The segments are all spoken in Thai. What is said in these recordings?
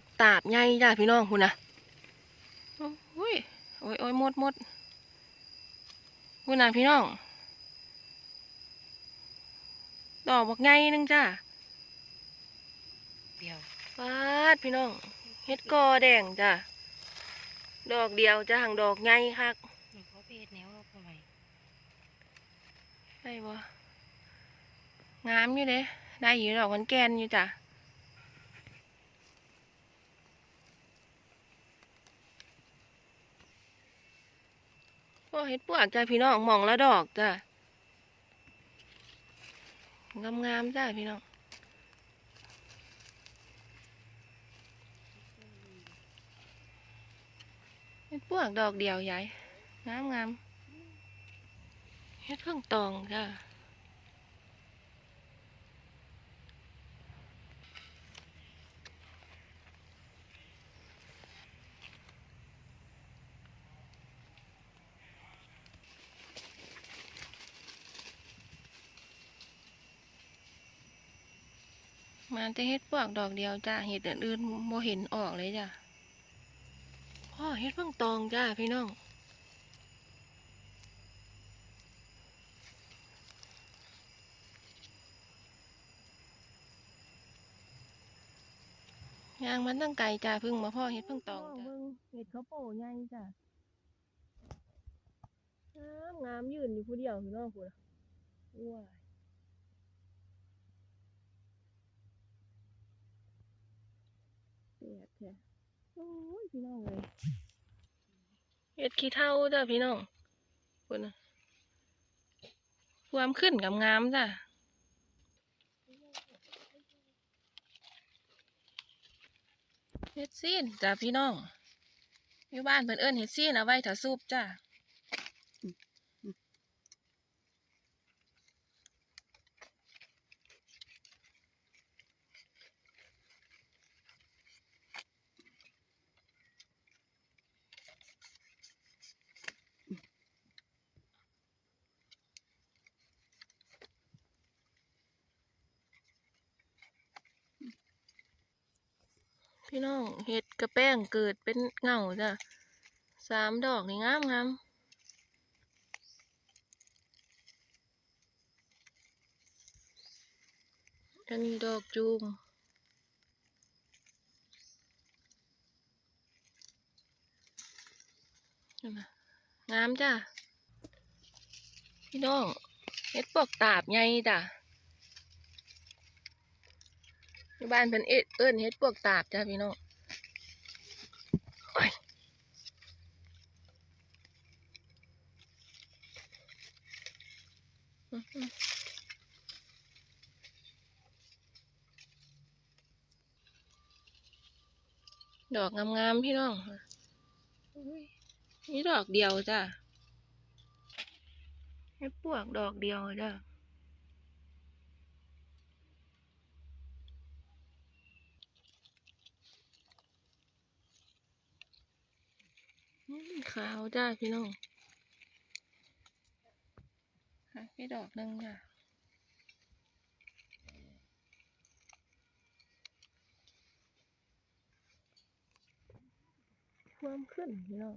กตาบใหญ่จ้าพี่น้องคุณนะโอ้ยโอ้ยโอ้ยหมดหมดคุณนะพี่น้อง ดอกบักใหญ่หนึงจ้าเดียวฟาดพี่น้อง เฮ็ดกอแดงจ้าดอกเดียวจ้าหังดอกใหญ่คักหนูเขาไปเฮ็ดแนวเอาไปได้บ่งามอยู่เด้ได้อยู่ดอกมันแกนอยู่จ้ะ พ่อเฮ็ดปวกจ้าพี่น้องมองละดอกจ้างามๆจ้าพี่น้องเฮ็ดปวกดอกเดียวใหญ่งามงามๆเฮ็ดเครื่องตองจ้า มันจะเฮ็ดพวกดอกเดียวจ้าเห็ดอื่นๆโมเห็นออกเลยจ้ะพ่อเฮ็ดเพิ่งตองจ้าพี่น้องยางมันตั้งไก่จ้าเพิ่งมาพ่อเฮ็ดเพิ่งตองจ้าเห็ดเขาโป่ใหญ่จ้างามงามยืนอยู่ผู้เดียวพี่น้องคุณว้า ยเปียกแท้โอ้ยพี่น้องเลยเอ็ดขี้เท่าจ้ะพี่น้องคุณนะความขึ้นกับงามจ้ะเฮ็ดซีนจ้ะพี่น้องอยู่บ้านเพิ่นเอิ้นเฮ็ดซีนเอาไว้ถ้าซุปจ้ะ พี่น้องเห็ดกระแป้งเกิดเป็นเงาจ้ะสามดอกนี่งามงามอันนี้ดอกจูมนั่นะงามจ้ะ พี่น้องเห็ดปวกตาบไงจ้ะ อยู่บ้านเพิ่นเอิ้นเอิ้นเฮ็ดปวกตาบจ้าพี่น้องดอกงามๆพี่น้องนี่ดอกเดียวจ้ะเฮ็ดปวกดอกเดียวจ้ะ ขาวจ้าพี่น้องหาไปดอกหนึ่งจ้ะความขึ้นพี่น้อง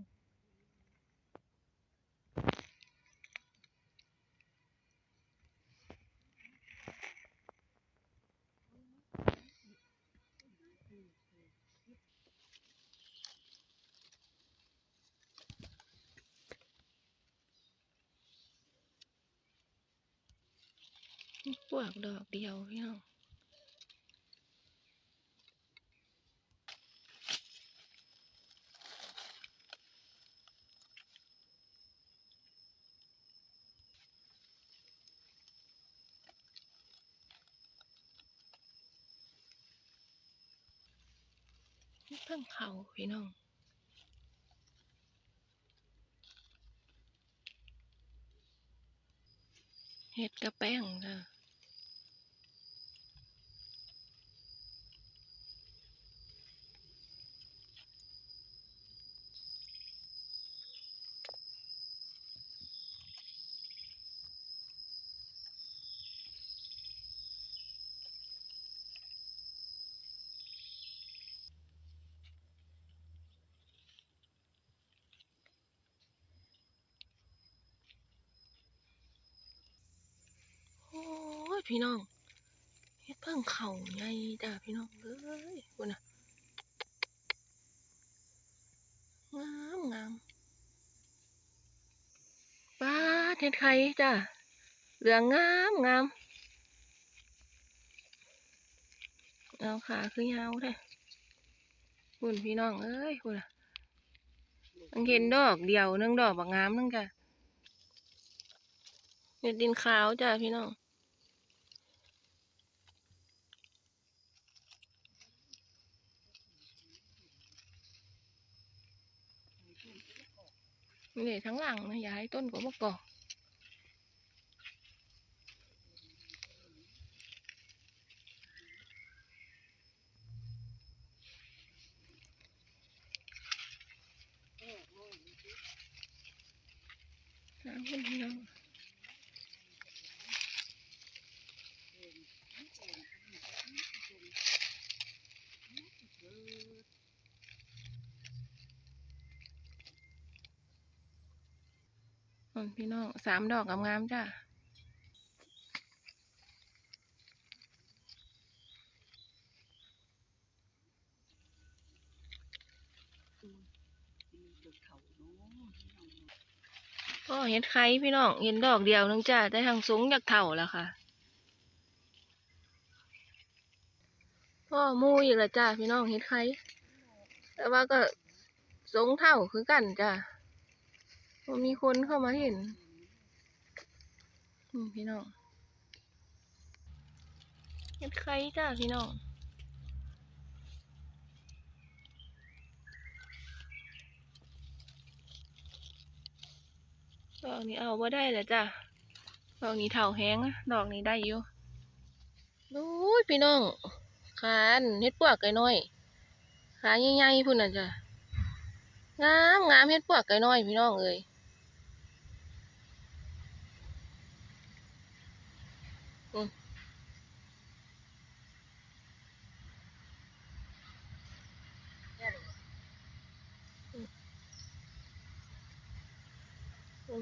ปวกดอกเดียวพี่น้องเพิ่งเขาพี่น้องเห็ดกระแป้งจ้ะ พี่น้องเฮ็ดเพิ่งเข่าไงจ้าพี่น้องเอ้ยคุณน่ะงามงามป้าเฮ็ดไข่จ้าเหลืองงามงามเอาขาคือยาวแท้คุณพี่น้องเอ้ยคุณน่ะมันเห็นดอกเดียวนึงดอกบักงามนึงจ้ะเห็ดดินขาวจ้าพี่น้อง นี่ทั้งหลังนะอย่าให้ต้นก็มากอกน้ำขึ้นพี่น้อ พี่น้องสามดอกงามๆจ้าก็เห็นไข่พี่น้องเห็นดอกเดียวนึงจ้าแต่ทางสูงอยากเท่าแล้วค่ะพ่อมูอีกแล้วจ้าพี่น้องเห็นไข่แต่ว่าก็สูงเท่าคือกันจ้า มีคนเข้ามาเห็นพี่น้องเห็นไข่จ้าพี่น้องดอกนี้เอาว่าได้แล้วจ้าดอกนี้เท่าแห้งดอกนี้ได้อยู่ดูยพี่น้องขานเฮ็ดปวกไก่น้อยขาใหญ่ๆพุ่นน่ะจ้ะงามงามเฮ็ดปวกไก่น้อยพี่น้องเอ้ย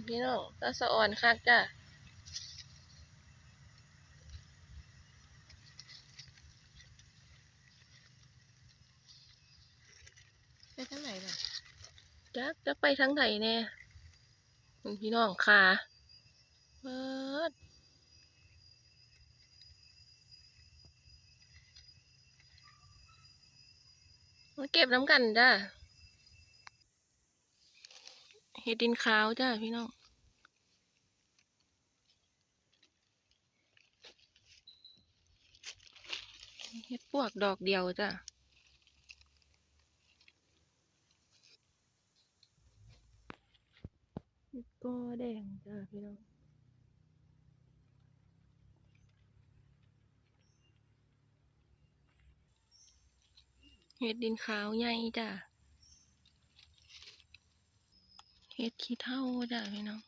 พี่น้องตาสะอ่อนคักจ้ะไปทางไหนล่ะจักจะไปทางไหนแน่อืมพี่น้องขาเปิดมาเก็บน้ำกันจ้า เห็ดดินขาวจ้าพี่น้องเห็ดปวกดอกเดียวจ้ะเห็ดกอแดงจ้ะพี่น้องเห็ดดินขาวใหญ่จ้ะ เฮ็ดขี้เท่าจ้ะพี่น้อง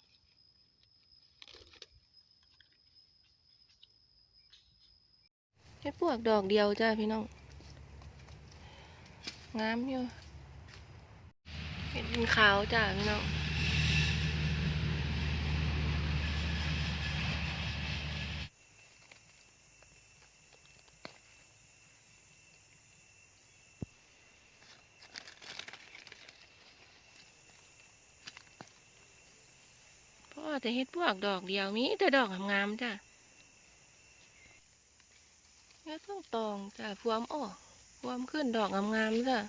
เฮ็ดปวกดอกเดียวจ้ะพี่น้องงามอยู่เห็ดดินขาวจ้ะพี่น้อง แต่เห็ดพวกดอกเดียวมีแต่ดอกงามๆจ้ะแล้วต้องตองจ้ะพวมออกพวมขึ้นดอกงามๆจ้ะ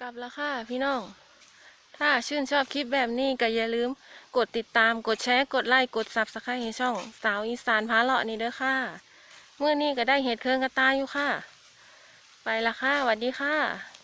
กลับแล้วค่ะพี่น้อง ถ้าชื่นชอบคลิปแบบนี้ก็อย่าลืม กดติดตามกดแชร์กดไลค์กดซับสไครต์ให้ช่อง สาวอีสานพาเลาะนี่เด้อค่ะเมื่อนี้ก็ได้เห็ดเครื่องกระตายอยู่ค่ะ ไปละค่ะสวัสดีค่ะ